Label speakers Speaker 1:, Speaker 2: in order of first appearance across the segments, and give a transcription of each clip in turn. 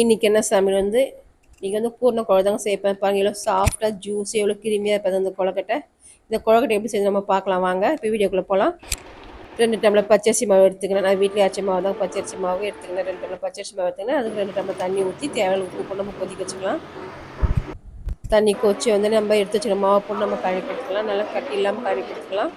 Speaker 1: இன்னைக்கு என்ன சமையல் வந்து? நீங்கள் வந்து பூர்ண குழந்தைங்க சேர்ப்பேன் பாருங்க எவ்வளோ சாஃப்டாக ஜூஸ் எவ்வளோ கிருமியாக இருப்பது அந்த கொழக்கட்டை. இந்த கொழக்கட்டை எப்படி செஞ்சு நம்ம பார்க்கலாம். வாங்க இப்போ வீடியோக்குள்ளே போகலாம் ரெண்டு டம்ளர் பச்சரிசி மாவு எடுத்துக்கினேன் நான் வீட்டில் அரிசி மாவு தான். பச்சரிசி மாவு எடுத்துக்கினேன் ரெண்டு டம்ளர் பச்சரிசி மாவு எடுத்துக்கினேன் அதுக்கு ரெண்டு டம்ளர் தண்ணி ஊற்றி தேவையான உப்பு போட்டு நம்ம கொதிக்க வச்சுக்கலாம். தண்ணி கொச்சி வந்து நம்ம எடுத்து வச்சுக்கிற மாவு போட்டு நம்ம கழுவி கொடுத்துக்கலாம் நல்லா கட்டி இல்லாமல் கழுவி கொடுத்துக்கலாம்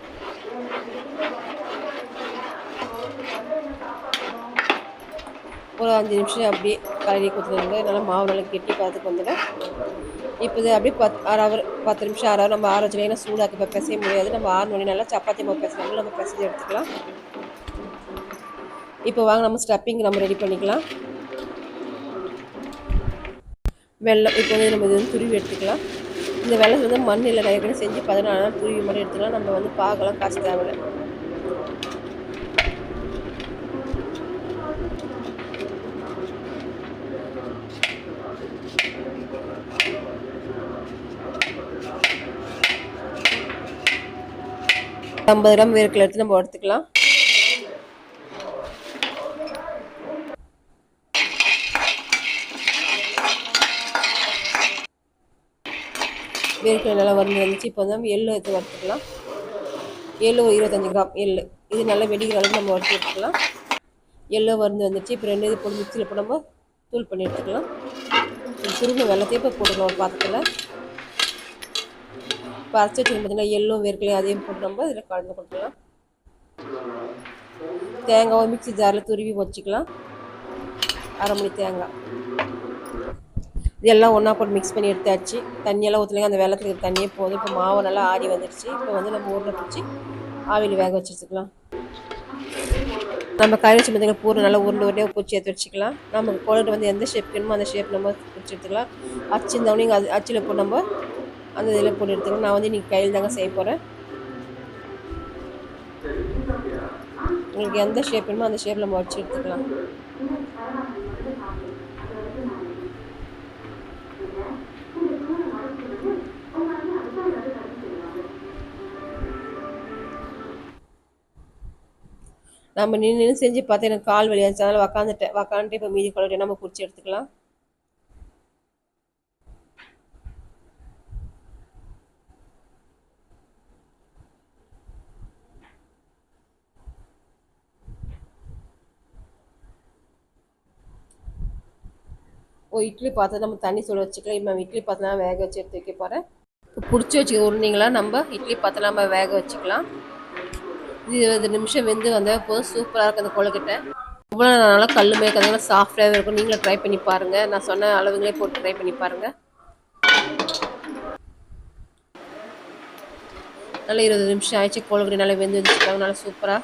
Speaker 1: ஒரு அஞ்சு நிமிஷம் அப்படியே கழுவி கொடுத்துருங்க. நல்லா மாவு நல்லா கெட்டி பார்த்துக்கு வந்துடும் இப்போ இது அப்படியே பத் அரை ஹவர் பத்து நிமிஷம் அரை ஹவர் நம்ம ஆறு வச்சுக்கலாம் ஏன்னா சூடாக்கு இப்போ பிசைய முடியாது. நம்ம ஆறு மணி நல்லா சப்பாத்தி மாவு பிசைனாலும் நம்ம பிசைஞ்சு எடுத்துக்கலாம். இப்போ வாங்க நம்ம ஸ்டப்பிங் நம்ம ரெடி பண்ணிக்கலாம். வெள்ளம் இப்போ வந்து நம்ம இது வந்து துருவி எடுத்துக்கலாம். இந்த வெள்ளம் வந்து மண் இல்லை நிறைய செஞ்சு பதினாலு நாள் துருவி மாதிரி எடுத்துக்கலாம். நம்ம வந்து பார்க்கலாம் காசு தேவையில்லை. ஐம்பது கிராம் வேர்க்கலை எடுத்து நம்ம எடுத்துக்கலாம். வேர்க்கலை நல்லா வறுந்து வந்துச்சு. இப்போ வந்து எள்ளு எடுத்து வறுத்துக்கலாம். எள்ளு ஒரு இருபத்தஞ்சி கிராம் எள்ளு. இது நல்லா வெடிக்கிற அளவுக்கு நம்ம வறுத்து எடுத்துக்கலாம். எள்ளு வறுந்து வந்துச்சு. இப்போ ரெண்டு இது போட்டு மிக்சியில் இப்போ நம்ம தூள் பண்ணி எடுத்துக்கலாம். சுருங்க வெள்ளத்தையும் இப்போ போட்டுக்கலாம் ஒரு பாத்திரத்தில். இப்போ அரைச்சி பார்த்தீங்கன்னா எள்ளும் வேர்க்கலையும் அதையும் போட்டு நம்ம இதில் கலந்து கொடுத்துக்கலாம் தேங்காவை மிக்சி ஜாரில் துருவி வச்சுக்கலாம். அரை மணி தேங்காய். இதெல்லாம் ஒன்றா போட்டு மிக்ஸ் பண்ணி எடுத்தாச்சு. தண்ணியெல்லாம் ஊற்றலைங்க அந்த வெள்ளத்துக்கு தண்ணியே போதும். இப்போ மாவு நல்லா ஆடி வந்துடுச்சு இப்போ வந்து நம்ம ஊரில் பிடிச்சி ஆவியில் வேக வச்சு வச்சுக்கலாம் நம்ம கறி வச்சு பார்த்தீங்கன்னா பூரை நல்லா உருண்டை உருண்டையாக பூச்சி எடுத்து வச்சுக்கலாம். நமக்கு குழந்தை வந்து எந்த ஷேப் வேணுமோ அந்த ஷேப் நம்ம பிடிச்சி எடுத்துக்கலாம். அச்சு இருந்தவனையும் அது அச்சில் போட்டு நம்ம அந்த இதில் போட்டு எடுத்துக்கலாம் நான் வந்து இன்றைக்கி கையில் தாங்க செய்ய போகிறேன் உங்களுக்கு எந்த ஷேப் வேணுமோ அந்த ஷேப்பில் நம்ம வச்சு எடுத்துக்கலாம். நம்ம நின்று நின்று செஞ்சு பார்த்தா எனக்கு கால் வலியாச்சு அதனால் உக்காந்துட்டேன். உக்காந்துட்டு இப்போ மீதி குழந்தை நம்ம பிடிச்சி எடுத்துக்கலாம். இப்போ இட்லி பாத்திரம் நம்ம தண்ணி சுட வச்சுக்கலாம். இப்போ இட்லி பாத்திரம் வேக வச்சு எடுத்து வைக்க போகிறேன் இப்போ பிடிச்சி வச்சுக்க உருண்டிங்களா? நம்ம இட்லி பாத்திரம் நம்ம வேக வச்சுக்கலாம். இருபது நிமிஷம் வெந்து வந்தால் போதும். சூப்பராக இருக்கும் அந்த கொழுக்கட்டை. இவ்வளோ நல்லா கல் மேய்க்கிறதுனால சாஃப்டாகவே இருக்கும். நீங்களும் ட்ரை பண்ணி பாருங்கள் நான் சொன்ன அளவுங்களே போட்டு ட்ரை பண்ணி பாருங்கள் நல்லா இருபது நிமிஷம் ஆயிடுச்சு. கொழுக்கட்டை நல்லா வெந்து வச்சுருக்காங்க நல்லா சூப்பராக